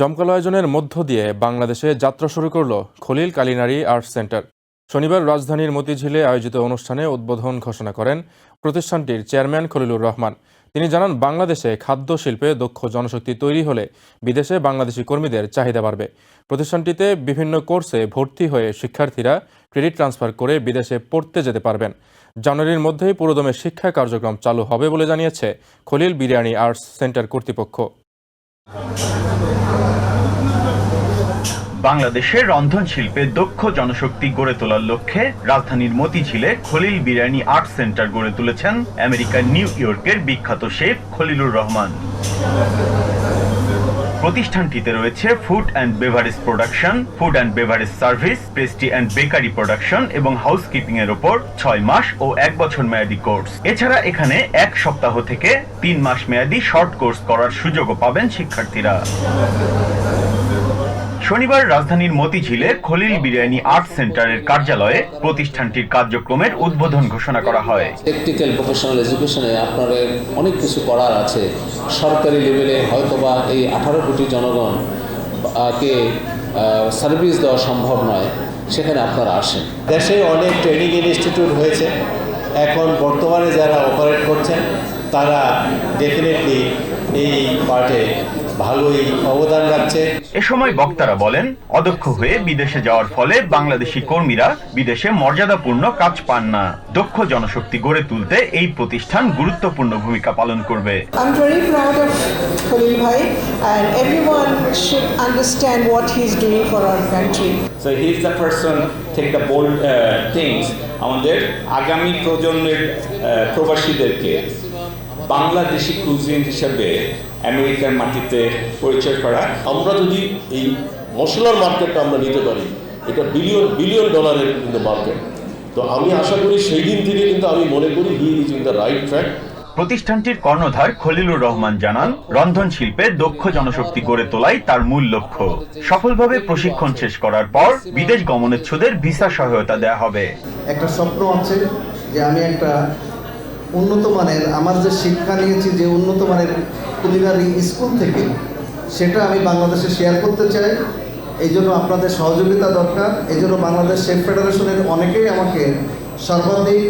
জমকালো আয়োজনের মধ্য দিয়ে বাংলাদেশে যাত্রা শুরু করল খলিল কালিনারি আর্টস সেন্টার। শনিবার রাজধানীর মতিঝিলে আয়োজিত অনুষ্ঠানে উদ্বোধন ঘোষণা করেন প্রতিষ্ঠানটির চেয়ারম্যান খলিলুর রহমান। তিনি জানান, বাংলাদেশে খাদ্য শিল্পে দক্ষ জনশক্তি তৈরি হলে বিদেশে বাংলাদেশি কর্মীদের চাহিদা বাড়বে। প্রতিষ্ঠানটিতে বিভিন্ন কোর্সে ভর্তি হয়ে শিক্ষার্থীরা ক্রেডিট ট্রান্সফার করে বিদেশে পড়তে যেতে পারবেন। জানুয়ারির মধ্যেই পুরোদমে শিক্ষা কার্যক্রম চালু হবে বলে জানিয়েছে খলিল বিরিয়ানি আর্টস সেন্টার কর্তৃপক্ষ। বাংলাদেশের রন্ধন শিল্পে দক্ষ জনশক্তি গড়ে তোলার লক্ষ্যে রাজধানীর মতিঝিলে খলিল বিরিয়ানি আর্ট সেন্টার গড়ে তুলেছেন আমেরিকার নিউ ইয়র্কের বিখ্যাত শেফ খলিলুর রহমান। প্রতিষ্ঠানটিতে রয়েছে food and beverage production, food and beverage service, pastry and bakery production এবং হাউসকিপিং এর ওপর ছয় মাস ও এক বছর মেয়াদী কোর্স। এছাড়া এখানে এক সপ্তাহ থেকে তিন মাস মেয়াদী শর্ট কোর্স করার সুযোগও পাবেন শিক্ষার্থীরা। শনিবার রাজধানীর মতিঝিলে খলিল বিরিয়ানি আর্ট সেন্টারের কার্যালয়ে প্রতিষ্ঠানটির কার্যক্রমের উদ্বোধন ঘোষণা করা হয়। টেকনিক্যাল প্রফেশনাল এডুকেশনে আপনাদের অনেক কিছু করার আছে। সরকারি লেভেলে হয়তোবা এই আঠারো কোটি জনগণ আহ, কে সার্ভিস দেওয়া সম্ভব নয় সেখানে আপনারা আসেন। দেশে অনেক ট্রেনিং ইনস্টিটিউট হয়েছে। এখন বর্তমানে যারা অপারেট করছেন তারা ডেফিনেটলি এই পার্টে ভালোই অবদান রাখছে। এ সময় বক্তারা বলেন অদক্ষ হয়ে বিদেশে যাওয়ার ফলে বাংলাদেশি কর্মীরা বিদেশে মর্যাদাপূর্ণ কাজ পান না। দক্ষ জনশক্তি গড়ে তুলতে এই প্রতিষ্ঠান গুরুত্বপূর্ণ ভূমিকা পালন করবে। I'm very proud of Khalil Bhai and everyone should understand what he's doing for our country. So he is the person take the bold uh, আমাদের আগামী প্রজন্মের uh, প্রবাসীদেরকে বাংলাদেশি কুজিন হিসেবে আমেরিকার মাটিতে পরিচয় করা। আমরা যদি এই মশলার মার্কেটটা আমরা নিতে পারি এটা বিলিয়ন বিলিয়ন ডলারের কিন্তু মার্কেট তো আমি আশা করি সেই দিন থেকে কিন্তু আমি মনে করি he is in the right track প্রতিষ্ঠানটির কর্ণধার খলিলুর রহমান জানান রন্ধন শিল্পে দক্ষ জনশক্তি গড়ে তোলাই তার মূল লক্ষ্য। সফলভাবে প্রশিক্ষণ শেষ করার পর বিদেশ গমনেচ্ছুদের ভিসা সহায়তা দেওয়া হবে। একটা স্বপ্ন আছে যে আমি একটা উন্নত মানের, আমার যে শিক্ষা নিয়েছি, যে উন্নত মানের কুলিনারি স্কুল থেকে, সেটা আমি বাংলাদেশে শেয়ার করতে চাই। এই জন্য আপনাদের সহযোগিতা দরকার। এই জন্য বাংলাদেশ শেফ ফেডারেশনের অনেকেই আমাকে সর্বাধিক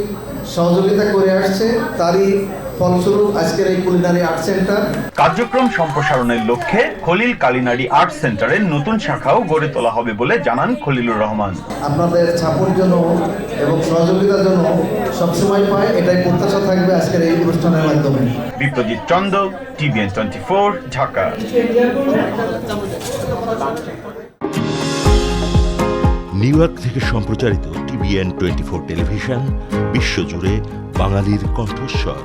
সহযোগিতা করে আসছে। তারই ফলস্বরূপ আজকের এই কুলিনারি আর্ট সেন্টার। কার্যক্রম সম্প্রসারণের লক্ষ্যে খলিল কালিনারি আর্ট সেন্টারের নতুন শাখাও গড়ে তোলা হবে বলে জানান খলিলুর রহমান। আপনাদের ছাপের জন্য এবং সহযোগিতার জন্য সবসময় পাই এটাই প্রত্যাশা থাকবে আজকের এই অনুষ্ঠানের মাধ্যমে। Biprajit Chanda TVN twenty four Dhaka. New York থেকে সম্প্রচারিত টিভিএন টোয়েন্টি ফোর টেলিভিশন বিশ্বজুড়ে বাঙালির কণ্ঠস্বর।